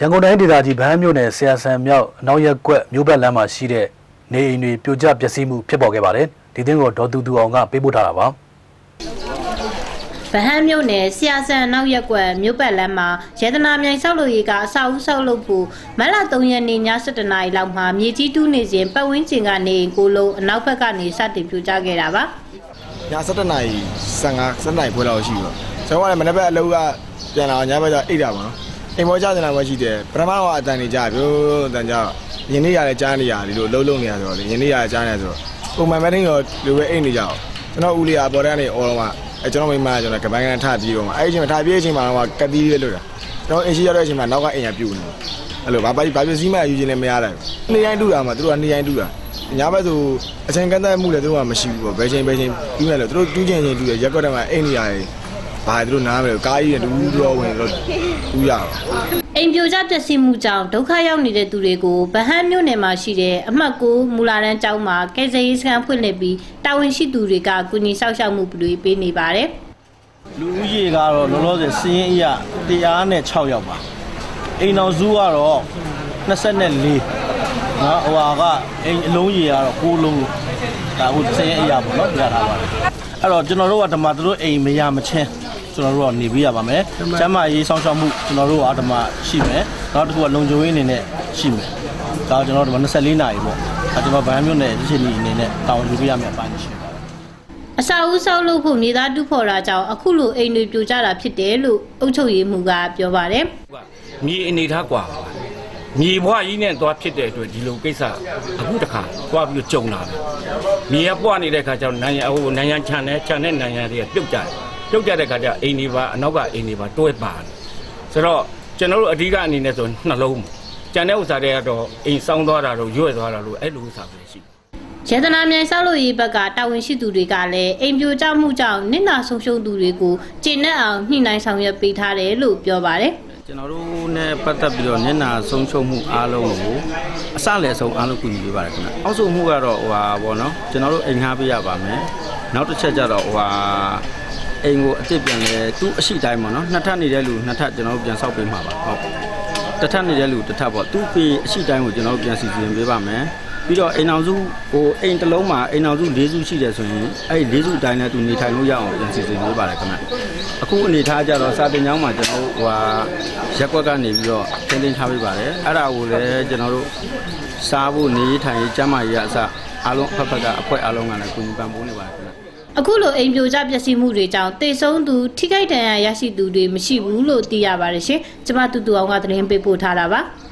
ရန်ကုန်တိုင်းဒေသကြီးဗဟန်းမြို့နယ်ဆရာဆန်မြောက်အနောက်ရက်ကွက်မြို့ဘက်လမ်းမှာရှိတဲ့နေအိမ်တွေပြိုကျပျက်စီးမှုဖြစ်ပေါ်ခဲ့ပါတယ်ဒီတင်းကိုဒေါ်တူတူအောင်ကပေးပို့ထားတာပါဗဟန်းမြို့နယ်ဆရာဆန်နောက်ရက်ကွက်မြို့ပတ်လမ်းမှာရေတနာမြိုင်ဆောက်လုပ်ရေးကအဆောက်အဦဆောက်လုပ်ဖို့မတ်လ3ရက်နေ့ည7:00နာရီလောက်မှာမြေကြီးတူးနေစဉ်ပတ်ဝန်းကျင်ကနေအိမ်ကိုလုံးအနောက်ဘက်ကနေစတင်ပြိုကျခဲ့တာပါည7:00နာရီ15 7:00နာရီခွဲလောက်ရှိတော့ကျွန်တော်ကလည်းမနေ့ကအလုပ်ကပြန်လာညဘက်ကျအိတ်တာပါနော် အိမ်ပေါ်ကျနေတာမှရှိတယ်ပထမတော့အတန်နေကြပြိုးအတန်ကြရင်းနေရလဲကြားနေရဒီလိုလှုပ်လှုပ်နေရဆိုတော့လေရင်းနေရကြားနေဆိုတော့ပုံမှန်မတင်းတော့လူပဲအိတ်နေကြအောင်ကျွန်တော်ဦးလေးအပေါ်တန်းနေအော်တော့မှအဲကျွန်တော်မိမကကျွန်တော်ကပိုင်းကန်ထပြီးတော့မှအဲ့ဒီအချိန်မှာထပြီးအချိန်မှာတော့ကတိလေးလွတ်တာကျွန်တော်အင်ရှိရတဲ့အချိန်မှာနောက်ကအိမ်ရပြူနေအဲ့လိုဘာဘာဘာပစ္စည်းမှယူခြင်းလည်းမရနိုင်ဘူးနေတိုင်းတူတာမှသူတို့ကနေတိုင်းတူတာညဘက်ဆိုအချိန်ကန့်သက်မှုလည်းသူတို့ကမရှိဘူးပေါ့ဘယ်ချိန်ဘယ်ချိန်တူးနေလို့သူတို့တူးချိန်ချိန်တူးရရက်ကွက်တက်မှာအိမ်နေရတယ် ဘာသူတို့နားမလဲကားကြီးနဲ့တူးတော့ဝင်လို့တူးရအောင်အိမ်ပြိုကျပျက်စီးမှုကြောင့်ဒုက္ခရောက်နေတဲ့သူတွေကိုဗဟန်းမြို့နယ်မှာရှိတဲ့အမှတ်9မူလာတန်းကျောင်းမှာကယ်ဆယ်ရေးစခန်းဖွင့်လှစ်ပြီးတာဝန်ရှိသူတွေကကုညီဆောက်ရှောက်မှုတွေပေးနေပါတယ်လူဦးရေကတော့လောလောဆယ်စီးရင်အရ106ယောက်ပါအိမ်တော်စုကတော့24နော်ဟိုဟာကအိမ်အလုံးရေကတော့6လုံးဒါဟုတ်စီးရင်အရပေါ့နော်ပြထားပါတယ်အဲ့တော့ကျွန်တော်တို့ကဓမ္မသူတို့အိမ်မရမချင်း ကျွန်တော်တို့ကနေပြရပါမယ်ကျမ်းမာရေးစောင့်ရှောက်မှုကျွန်တော်တို့ကဓမ္မရှိမယ်နောက်တစ်ခုကလုံခြုံရေးအနေနဲ့ရှိမယ်ဒါကျွန်တော်တို့24နာရီပေါ့အဲကျွန်တော်ဗန်းမြို့နယ်ပြည်ရှင်အနေနဲ့တာဝန်ယူပြရမယ့်အပိုင်းရှိပါတယ် အစာဦးဆောက်လုပ်ဖို့မြေသားတူဖော်တာကြောင့်အခုလိုအိမ်တွေပြိုကျတာဖြစ်တယ်လို့အုပ်ချုပ်ရေးမှူးကပြောပါတယ် မြေအနေထားกว่าပါမြေဘွားကြီးနဲ့သွားဖြစ်တဲ့အတွက်ဒီလိုကိစ္စအခုတခါသွားပြီးကြုံလာတယ်မြေကပွားနေတဲ့ခါကျတော့နိုင်ရဟိုနိုင်ရခြံနဲ့ခြံနဲ့နိုင်ရတွေကပြုတ်ကြတယ် ပြုတ်ကြတဲ့ခါကျအိမ်တွေပါအနောက်ကအိမ်တွေပါတွဲပါတယ်ဆိုတော့ကျွန်တော်တို့အဓိကအနေနဲ့ဆိုနှလုံးကြံတဲ့ဥစ္စာတွေကတော့အိမ်ဆောင်းသွားတာတော့ရွဲ့သွားတာလို့အဲ့လိုဥစ္စာပဲရှိတယ်ရတနာမြိုင်ဆောက်လုပ်ရေးဘက်ကတာဝန်ရှိသူတွေကလည်းအိမ်ပြိုကျမှုကြောင့်နစ်နာဆုံးရှုံးသူတွေကိုကျေနပ်အောင်ညှိနှိုင်းဆောင်ရွက်ပေးထားတယ်လို့ပြောပါတယ်ကျွန်တော်တို့နဲ့ပတ်သက်ပြီးတော့မျက်နှာဆုံးရှုံးမှုအားလုံးကိုအစလည်းအဆုံးအားလုံးကူညီပေးပါတယ်ခင်ဗျ။အောက်ဆုံးမှုကတော့ဟိုဟာပေါ့နော်ကျွန်တော်တို့အိမ်ငှားပေးရပါမယ်။နောက်တစ်ချက်ကျတော့ဟိုဟာ အိမ်ကိုအစ်စ်ပြန်လဲသူ့အရှိတိုင်းပေါ့နော်နှစ်ထပ်နေတဲ့လူနှစ်ထပ်ကျွန်တော်တို့ပြန်ဆောက်ပေးမှာပါဟုတ်။တစ်ထပ်နေတဲ့လူတစ်ထပ်ပေါ့သူ့ပေအရှိတိုင်းကိုကျွန်တော်တို့ပြန်စီစဉ်ပေးပါမယ်။ပြီးတော့အိမ်အောင်စုဟိုအိမ်တစ်လုံးမှာအိမ်အောင်စု၄စုရှိတယ်ဆိုရင်အဲ့ဒီ၄စုအတိုင်းနဲ့သူနေထိုင်လို့ရအောင်ပြန်စီစဉ်ပေးပါတယ်ခင်ဗျ။အခုအနေထားကျတော့စာတင်ကျောင်းမှာကျွန်တော်တို့ဟိုဟာရက်ကွက်ကနေပြီးတော့ထင်းထင်းထားပေးပါတယ်။အဲ့ဒါကိုလည်းကျွန်တော်တို့စားဖို့နေထိုင်ရေးကျန်းမာရေးအစအားလုံးအဖက်ဖက်ကအဖွဲ့အားလုံးကလည်းကူညီပံ့ပိုးနေပါတယ်ခင်ဗျ။ အခုလိုအိမ်ပြိုကျပျက်စီးမှုတွေကြောင့်တေဆုံးသူထိခိုက်ဒဏ်ရာရရှိသူတွေမရှိဘူးလို့သိရပါတယ်ရှင်။ကျမတူတူအောင်ကသတင်းပေးပို့ထားတာပါ။